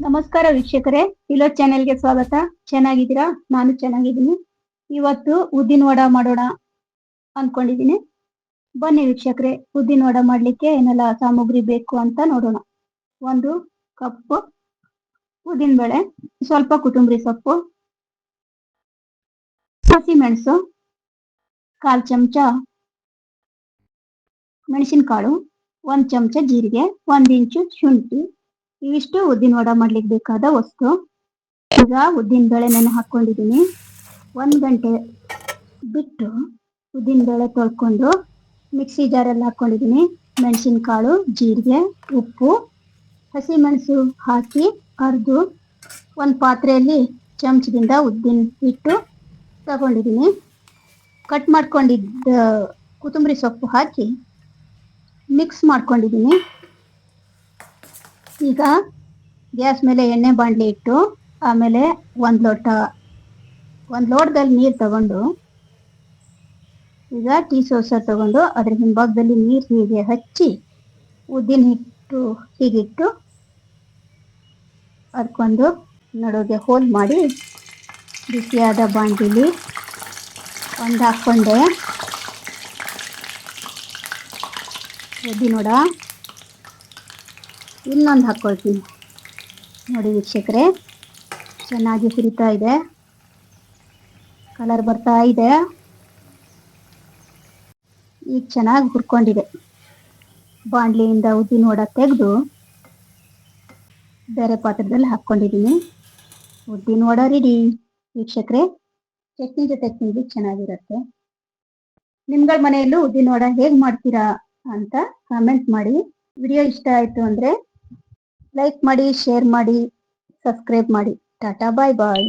ನಮಸ್ಕಾರ ವೀಕ್ಷಕರೇ, ಇಲೋ ಚಾನೆಲ್ಗೆ ಸ್ವಾಗತ. ಚೆನ್ನಾಗಿದ್ದೀರಾ? ನಾನು ಚೆನ್ನಾಗಿದ್ದೀನಿ. ಇವತ್ತು ಉದ್ದಿನ ವಡ ಮಾಡೋಣ ಅನ್ಕೊಂಡಿದ್ದೀನಿ. ಬನ್ನಿ ವೀಕ್ಷಕರೇ, ಉದ್ದಿನ ವಡ ಮಾಡ್ಲಿಕ್ಕೆ ಏನೆಲ್ಲ ಸಾಮಗ್ರಿ ಬೇಕು ಅಂತ ನೋಡೋಣ. ಒಂದು ಕಪ್ಪು ಉದ್ದಿನ ಬೇಳೆ, ಸ್ವಲ್ಪ ಕೊತ್ತಂಬರಿ ಸೊಪ್ಪು ಹಸಿಮೆಣಸು ಕಾಲ್ ಚಮಚ ಮೆಣಸಿನಕಾಳು, ಒಂದ್ ಚಮಚ ಜೀರಿಗೆ, ಒಂದ್ ಇಂಚು ಶುಂಠಿ. ಇವಿಷ್ಟು ಉದ್ದಿನ ವಡ ಮಾಡ್ಲಿಕ್ಕೆ ಬೇಕಾದ ವಸ್ತು. ಈಗ ಉದ್ದಿನ ಬೇಳೆ ನಾನು ಹಾಕೊಂಡಿದ್ದೀನಿ. ಒಂದ್ ಗಂಟೆ ಬಿಟ್ಟು ಉದ್ದಿನ ಬೇಳೆ ತೊಳ್ಕೊಂಡು ಮಿಕ್ಸಿ ಜಾರಲ್ಲಿ ಹಾಕೊಂಡಿದ್ದೀನಿ. ಮೆಣಸಿನಕಾಳು, ಜೀರಿಗೆ, ಉಪ್ಪು, ಹಸಿಮೆಣಸು ಹಾಕಿ ಅರ್ದು ಒಂದು ಪಾತ್ರೆಯಲ್ಲಿ ಚಮಚದಿಂದ ಉದ್ದಿನ ಇಟ್ಟು ತಗೊಂಡಿದ್ದೀನಿ. ಕಟ್ ಮಾಡ್ಕೊಂಡಿದ್ದ ಕೊತ್ತಂಬರಿ ಸೊಪ್ಪು ಹಾಕಿ ಮಿಕ್ಸ್ ಮಾಡ್ಕೊಂಡಿದ್ದೀನಿ. ಈಗ ಗ್ಯಾಸ್ ಮೇಲೆ ಎಣ್ಣೆ ಬಾಣಲಿ ಇಟ್ಟು ಆಮೇಲೆ ಒಂದು ಲೋಟ, ಒಂದು ಲೋಟದಲ್ಲಿ ನೀರು ತಗೊಂಡು, ಈಗ ಟೀ ಸೋಸ ತಗೊಂಡು ಅದ್ರ ಹಿಂಭಾಗದಲ್ಲಿ ನೀರು ಹೀಗೆ ಹಚ್ಚಿ ಉದ್ದಿನ ಹಿಟ್ಟು ಹೀಗಿಟ್ಟು ಅದಕ್ಕೊಂದು ನಡುವೆ ಹೋಲ್ ಮಾಡಿ ಬಿಸಿಯಾದ ಬಾಂಡಿಲಿ ಒಂದು ಹಾಕ್ಕೊಂಡೆ. ಉದ್ದಿನ ವಡ ಇನ್ನೊಂದು ಹಾಕ್ಕೊಳ್ತೀನಿ ನೋಡಿ ವೀಕ್ಷಕರೇ, ಚೆನ್ನಾಗಿ ಹುರಿತಾ ಇದೆ. ಕಲರ್ ಬರ್ತಾ ಇದೆ. ಈಗ ಚೆನ್ನಾಗಿ ಹುರ್ಕೊಂಡಿದೆ. ಬಾಂಡ್ಲಿಯಿಂದ ಉದ್ದಿನ ವಡ ತೆಗೆದು ಬೇರೆ ಪಾತ್ರದಲ್ಲಿ ಹಾಕ್ಕೊಂಡಿದ್ದೀನಿ. ಉದ್ದಿನ ವಡ ರೆಡಿ ವೀಕ್ಷಕರೇ, ಚಟ್ನಿ ಜೊತೆ ತಿಂದು ಚೆನ್ನಾಗಿರುತ್ತೆ. ನಿಮ್ಗಳ ಮನೆಯಲ್ಲೂ ಉದ್ದಿನ ವಡ ಹೇಗೆ ಮಾಡ್ತೀರಾ ಅಂತ ಕಾಮೆಂಟ್ ಮಾಡಿ. ವಿಡಿಯೋ ಇಷ್ಟ ಆಯ್ತು ಅಂದ್ರೆ ಲೈಕ್ ಮಾಡಿ ಶೇರ್ ಮಾಡಿ ಸಬ್ಸ್ಕ್ರೈಬ್ ಮಾಡಿ. ಟಾಟಾ ಬಾಯ್ ಬಾಯ್